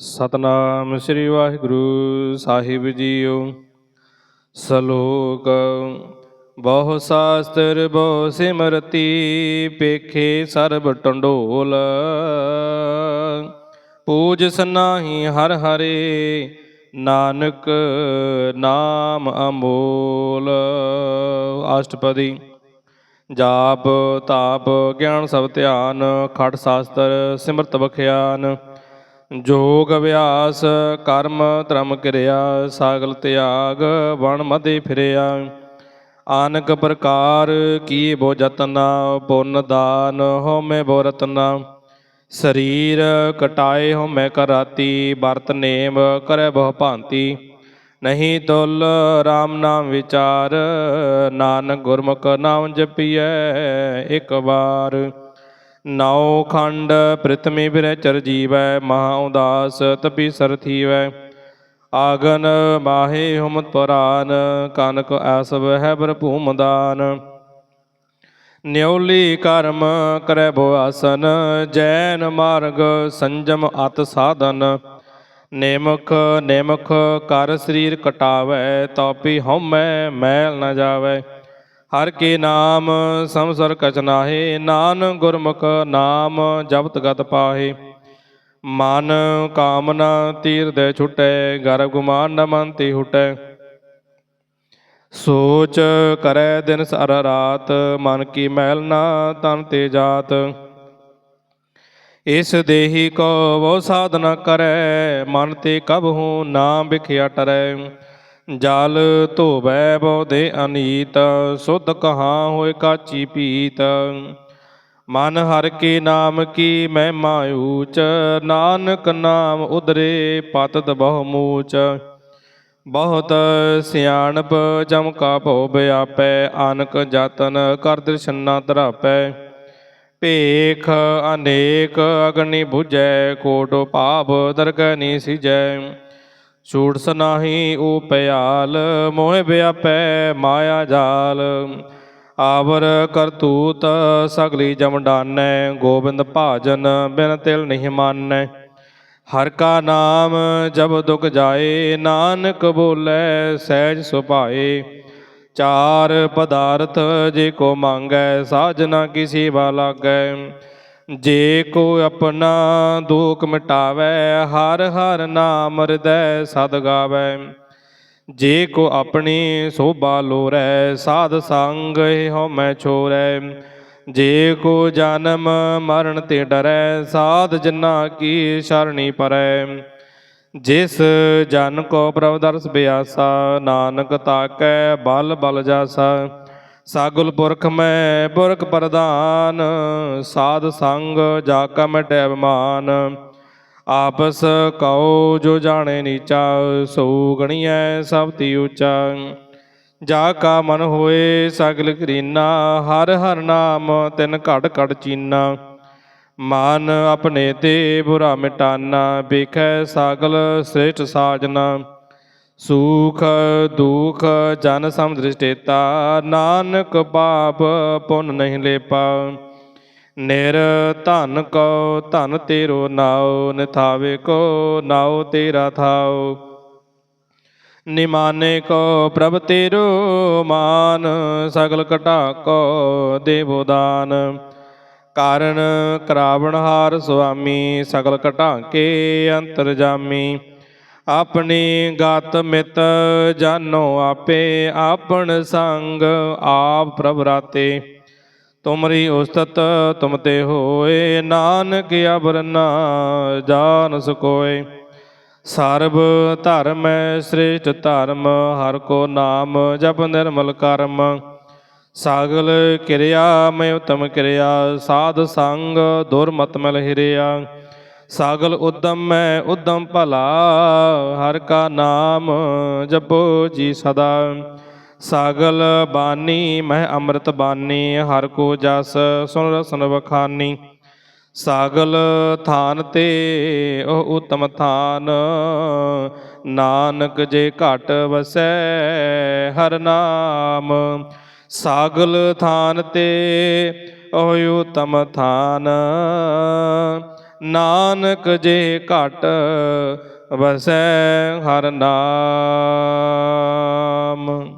ਸਤਨਾਮ ਸ੍ਰੀ ਵਾਹਿਗੁਰੂ ਸਾਹਿਬ ਜੀਓ। ਸ਼ਲੋਕ, ਬਹੁ ਸਾਸਤਰ, ਬਹੁ ਸਿਮਰਤੀ, ਪੇਖੇ ਸਰਬ ਟੰਡੋਲ। ਪੂਜ ਸਨਾਹੀ ਹਰ ਹਰੇ, ਨਾਨਕ ਨਾਮ ਅਮੋਲ। ਅਸ਼ਟਪਦੀ, ਜਾਪ, ਤਾਪ, ਗਿਆਨ ਸਭ ਧਿਆਨ ਖੜ ਸ਼ਾਸਤਰ, ਸਿਮਰਤ ਬਖਿਆਨ ਜੋਗ ਅਭਿਆਸ, ਕਰਮ ਧਰਮ ਕਿਰਿਆ, ਸਾਗਲ ਤਿਆਗ, ਵਣ ਮਦੇ ਫਿਰਿਆ। ਆਨਕ ਪ੍ਰਕਾਰ ਕੀ ਬੋ ਜਤਨਾ, ਪੁੰਨ ਦਾਨ ਹੋਮੇ ਬੋ ਰਤਨਾ। ਸਰੀਰ ਕਟਾਏ ਹੋਮੈ ਕਰਾਤੀ, ਵਰਤ ਨੇਮ ਕਰੈ ਬਹੁ ਭਾਂਤੀ। ਨਹੀਂ ਤੁਲ RAM ਨਾਮ ਵਿਚਾਰ, ਨਾਨਕ ਗੁਰਮੁਖ ਨਾਮ ਜਪੀਐ ਇੱਕ ਵਾਰ। ਨੌ ਖੰਡ ਪ੍ਰਿਥਮੀ ਬਿਰੈ ਚਰ ਜੀਵੈ, ਮਹਾ ਉਦਾਸ ਤਪੀ ਸਰ ਥੀਵੈ। ਆਗਨ ਮਾਹੇ ਹੁਮਤ ਪੁਰਾਨ, ਕਨਕ ਐਸਵ ਹੈ ਭੂਮ ਦਾਨ ਨਿਉਲੀ ਕਰਮ ਕਰੈ ਭੋ ਆਸਨ, ਜੈਨ ਮਾਰਗ ਸੰਜਮ ਅਤ ਸਾਧਨ। ਨੇਮਖ ਨੇਮਖ ਕਰ ਸਰੀਰ ਕਟਾਵੈ ਤਾਪੀ ਹਉਮੈ, ਮੈਲ ਨ ਜਾਵੈ। ਹਰ ਕੇ ਨਾਮ ਸੰਸਰ ਕਛ ਨਾਹੀ, ਨਾਨ ਗੁਰਮੁਖ ਨਾਮ ਜਪਤ ਗਤ ਪਾਹੇ। ਮਨ ਕਾਮਨਾ ਤੀਰ ਦੇ ਛੁਟੈ ਗਰਭ ਗੁਮਾਨ ਨ ਮਨ ਤੇ ਹੁਟੈ। ਸੋਚ ਕਰੈ ਦਿਨ ਸਰ ਰਾਤ, ਮਨ ਕੀ ਮੈਲ ਨਾ ਤਨ ਤੇ ਜਾਤ। ਇਸ ਦੇਹੀ ਕੋ ਵੋ ਸਾਧਨਾ ਕਰੈ, ਮਨ ਤੇ ਕਬਹੂ ਨਾ ਵਿਖਿਆ ਟਰੈ। ਜਲ ਧੋਵੈ ਬੋਦੇ ਅਨੀਤ, ਸੁਧ ਕਹਾ ਹੋਏ ਕਾਚੀ ਪੀਤ। ਮਨ ਹਰ ਕੇ ਨਾਮ ਕੀ ਮਹਿਮਾ ਊਚ, ਨਾਨਕ ਨਾਮ ਉਦਰੇ ਪਤਤ ਬਹੁ ਮੂਚ। ਬਹੁਤ ਸਿਆਣਪ ਜਮ ਕਾ ਭਉ ਬਿਆਪੈ ਅਨਕ ਜਤਨ ਕਰ ਦਰਸ਼ਨਾ ਧਰਾਪੈ। ਭੇਖ ਅਨੇਕ ਅਗਨੀ 부ਜੈ ਕੋਟ ਭਾਵ ਦਰਗਨੀ ਸਿਜੈ। ਛੂਟ ਸਨਾਹੀ ਉਪਿਆਲ ਮੋਹਿ ਵਿਆਪੈ ਮਾਇਆ ਜਾਲ। ਆਵਰ ਕਰਤੂਤ ਸਗਲੀ ਜਮਡਾਨੈ ਗੋਬਿੰਦ ਭਾਜਨ ਬਿਨ ਤਿਲ ਨਹੀਂ ਮਾਨੈ। ਹਰ ਕਾ ਨਾਮ ਜਬ ਦੁਖ ਜਾਏ, ਨਾਨਕ ਬੋਲੇ ਸਹਿਜ ਸੁਭਾਏ। ਚਾਰ ਪਦਾਰਥ ਜੇ ਕੋ ਮੰਗੈ ਸਾਜਨਾ ਕੀ ਸੇਵਾ ਲਾਗੈ ਜੇ ਕੋ ਆਪਣਾ ਦੁਖ ਮਿਟਾਵੈ, ਹਰ ਹਰ ਨਾਮ ਹਿਰਦੈ ਸਦ ਗਾਵੈ। ਜੇ ਕੋ ਆਪਣੀ ਸੋਭਾ ਲੋਰੈ, ਸਾਧ ਸੰਗ ਹਉਮੈ ਛੋਰੈ। ਜੇ ਕੋ ਜਨਮ ਮਰਨ ਤੇ ਡਰੈ, ਸਾਧ ਜਨਾ ਕੀ ਸ਼ਰਣੀ ਪਰੈ। ਜਿਸ ਜਨ ਕੋ ਪ੍ਰਭ ਦਰਸ ਬਿਆਸਾ, ਨਾਨਕ ਤਾਕੈ ਬਲ ਬਲ ਜਾਸਾ। ਸਾਗੁਲ ਪੁਰਖ ਮੈਂ ਪੁਰਖ ਪ੍ਰਦਾਨ ਸਾਧ ਸੰਗ ਜਾ ਕਾ ਮਿਟੈ ਅਭਿਮਾਨ ਆਪਸ ਕਉ ਜੋ ਜਾਣੇ ਨੀਚਾ, ਸੋ ਗਣੀਐ ਸਭ ਤੀ ਉੱਚਾ। ਜਾ ਕਾ ਮਨ ਹੋਏ ਸਗਲ ਕਰੀਨਾ ਹਰ ਹਰ ਨਾਮ ਤਿਨ ਘੜ ਘੜ ਚੀਨਾ। ਮਾਨ ਆਪਣੇ ਤੇ ਬੁਰਾ ਮਿਟਾਨਾ, ਵੇਖੈ ਸਾਗਲ ਸ੍ਰੇਸ਼ਟ ਸਾਜਨਾ। ਸੁਖ ਦੁਖ ਜਨ ਸਮ ਦ੍ਰਿਸ਼ਟੇਤਾ ਨਾਨਕ ਪਾਪ ਪੁੰਨ ਨਹੀਂ ਲੇਪਾ। ਨਿਰ ਧਨ ਕੋ ਧਨ ਤੇਰੋ ਨਾਉ, ਨਿਥਾਵੇ ਕੋ ਨਾਉ ਤੇਰਾ ਥਾਉ। ਨਿਮਾਨੇ ਕੋ ਪ੍ਰਭ ਤੇਰੋ ਮਾਨ, ਸਗਲ ਘਟਾ ਕੋ ਦੇਵੋ ਦਾਨ। ਕਾਰਨ ਕਰਾਵਣ ਹਾਰ ਸੁਆਮੀ, ਸਗਲ ਘਟਾ ਕੇ ਅੰਤਰ ਜਾਮੀ। ਆਪਣੀ ਗਤ ਮਿਤ ਜਾਨੋ ਆਪੇ ਆਪਣ ਸੰਗ ਆਪ ਪ੍ਰਭ ਰਾਤੇ। ਤੁਮਰੀ ਉਸਤਤ ਤੁਮ ਤੇ ਹੋਏ, ਨਾਨਕ ਅਬਰਨਾ ਜਾਣ ਸਕੋਏ। ਸਰਬ ਧਰਮ ਸ੍ਰੇਸ਼ਟ ਧਰਮ, ਹਰ ਕੋ ਨਾਮ ਜਪ ਨਿਰਮਲ ਕਰਮ। ਸਾਗਲ ਕਿਰਿਆ, ਮੈਂ ਉਤਮ ਕਿਰਿਆ, ਸਾਧ ਸੰਗ ਦੁਰਮਤ ਮਲ ਹਿਰਿਆ। ਸਾਗਲ ਉਦਮ ਮੈਂ ਉਦਮ ਭਲਾ, ਹਰ ਕਾ ਨਾਮ ਜਪੋ ਜੀ ਸਦਾ। ਸਾਗਲ ਬਾਨੀ ਮਹਿ ਅੰਮ੍ਰਿਤ ਬਾਨੀ, ਹਰ ਕੋ ਜਸ ਸੁਨ ਰਸਨ ਵਖਾਨੀ। ਸਾਗਲ ਥਾਨ ਤੇ ਉਹ ਉਤਮ ਥਾਨ, ਨਾਨਕ ਜੇ ਘਟ ਵਸੈ ਹਰ ਨਾਮ। ਸਾਗਲ ਥਾਨ ਤੇ ਉਹ ਉਤਮ ਥਾਨ ਨਾਨਕ ਜੇ ਘਟ ਵਸੈ ਹਰ ਨਾਮ।